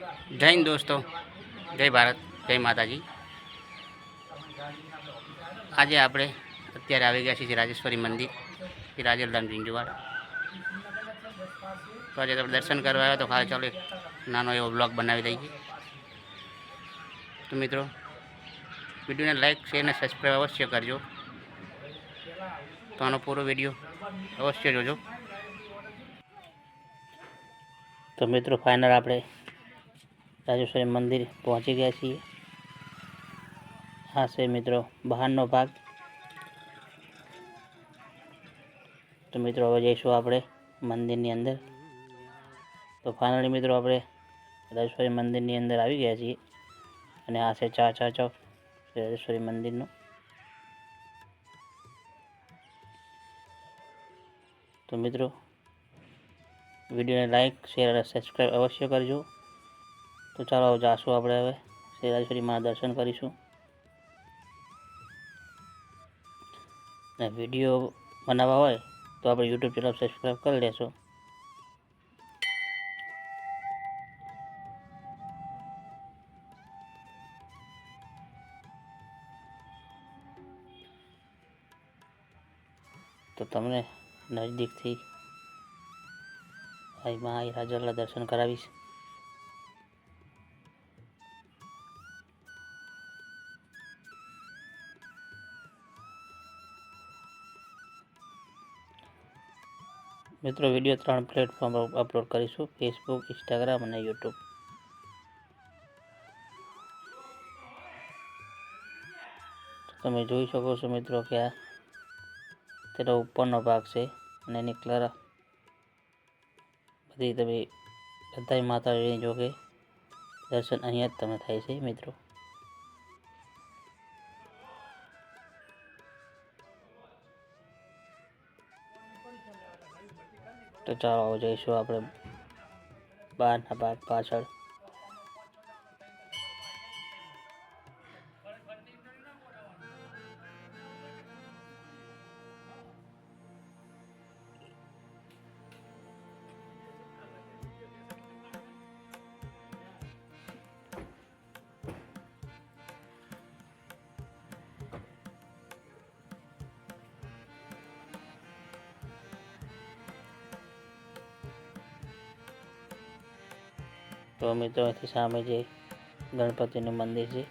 જય હિન્દ દોસ્તો. જય ભારત. જય માતાજી. આજે આપણે અત્યારે આવી ગયા છીએ રાજેશ્વરી મંદિર શ્રી રાજલધામ ઝીંઝુવાડ. તો આજે તમે દર્શન કરવા આવ્યો તો ખાલી ચાલો એક નાનો એવો બ્લોગ બનાવી દઈએ. તો મિત્રો, વિડીયોને લાઈક શેર અને સબસ્ક્રાઈબ અવશ્ય કરજો. તો આનો પૂરો વીડિયો અવશ્ય જોજો. તો મિત્રો ફાઇનલ આપણે રાજેશ્વરી મંદિર પહોંચી ગયા છીએ. આ છે મિત્રો, બહારનો ભાગ. તો મિત્રો, હવે જઈશું આપણે મંદિરની અંદર. તો ફાઇનલી મિત્રો, આપણે રાજેશ્વરી મંદિરની અંદર આવી ગયા છીએ. અને આ છે ચા ચા ચોક રાજેશ્વરી મંદિરનું. તો મિત્રો, વિડીયોને લાઇક શેર અને સબસ્ક્રાઈબ અવશ્ય કરજો. તો ચાલો જાશું આપણે હવે. શ્રી રાજેશ્વરી માં દર્શન કરીશું. ને વીડિયો બનાવવા હોય તો આપણે યુટ્યુબ ચેનલ સબસ્ક્રાઈબ કરી લેશો. તો તમને નજદીકથી ભાઈ મા રાજલા દર્શન કરાવીશ. મિત્રો વીડિયો ત્રણ પ્લેટફોર્મ અપલોડ કરીશું ફેસબુક ઇન્સ્ટાગ્રામ અને યુટ્યુબ તમે જોઈ શકો છો મિત્રો કે આ તેનો ઉપરનો ભાગ છે અને એની કલર બધી તમે બધાય માતાજીની જો કે દર્શન અહીંયા જ તમે થાય છે મિત્રો. તો ચાલો જઈશું આપણે બહારના ભાગ પાછળ. તો મિત્રો અહીંથી સામે જે ગણપતિનું મંદિર છે,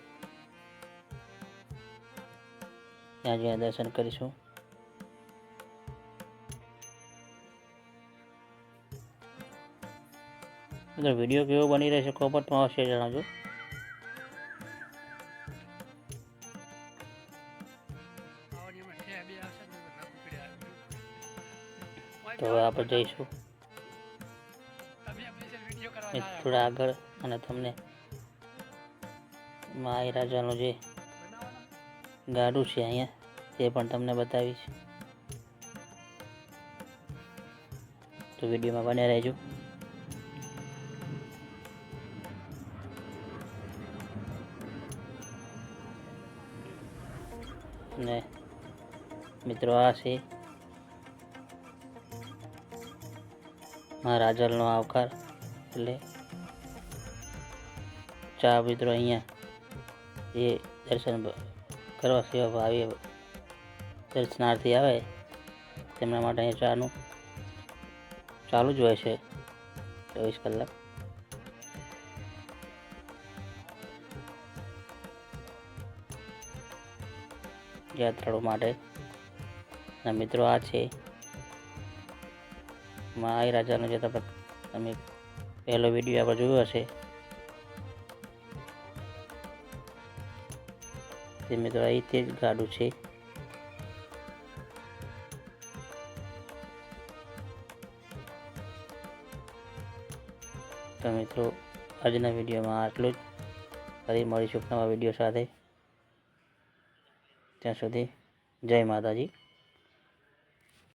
ત્યાં જઈને દર્શન કરીશું. મિત્રો, વીડિયો કેવો બની રહેશે કોમેન્ટમાં અવશ્ય જણાવજો. તો હવે આપણે જઈશું. થોડા આગળ અને તમને માય રાજાનું જે ગાડું છે અહીંયા તે પણ તમને બતાવીશ. તો વિડીયોમાં બને રહેજો. ને મિત્રો આ છે મહારાજલનો આવકાર. એટલે ચા મિત્રો અહીંયા જે દર્શન કરવા સેવા ભાવી દર્શનાર્થી આવે, તેમના માટે અહીંયા ચાનું ચાલુ જ હોય છે ચોવીસ કલાક. યાત્રાળુ માટે. મિત્રો આ છે માઈ રાજાનો જે તમે તમે પહેલો વીડિયો આપણે જોયો હશે. તે મિત્રો અહીં તે જ ગાડું છે. તો મિત્રો, આજના વિડીયોમાં આટલું જ. ફરી મળીશું નવા વીડિયો સાથે. ત્યાં સુધી જય માતાજી.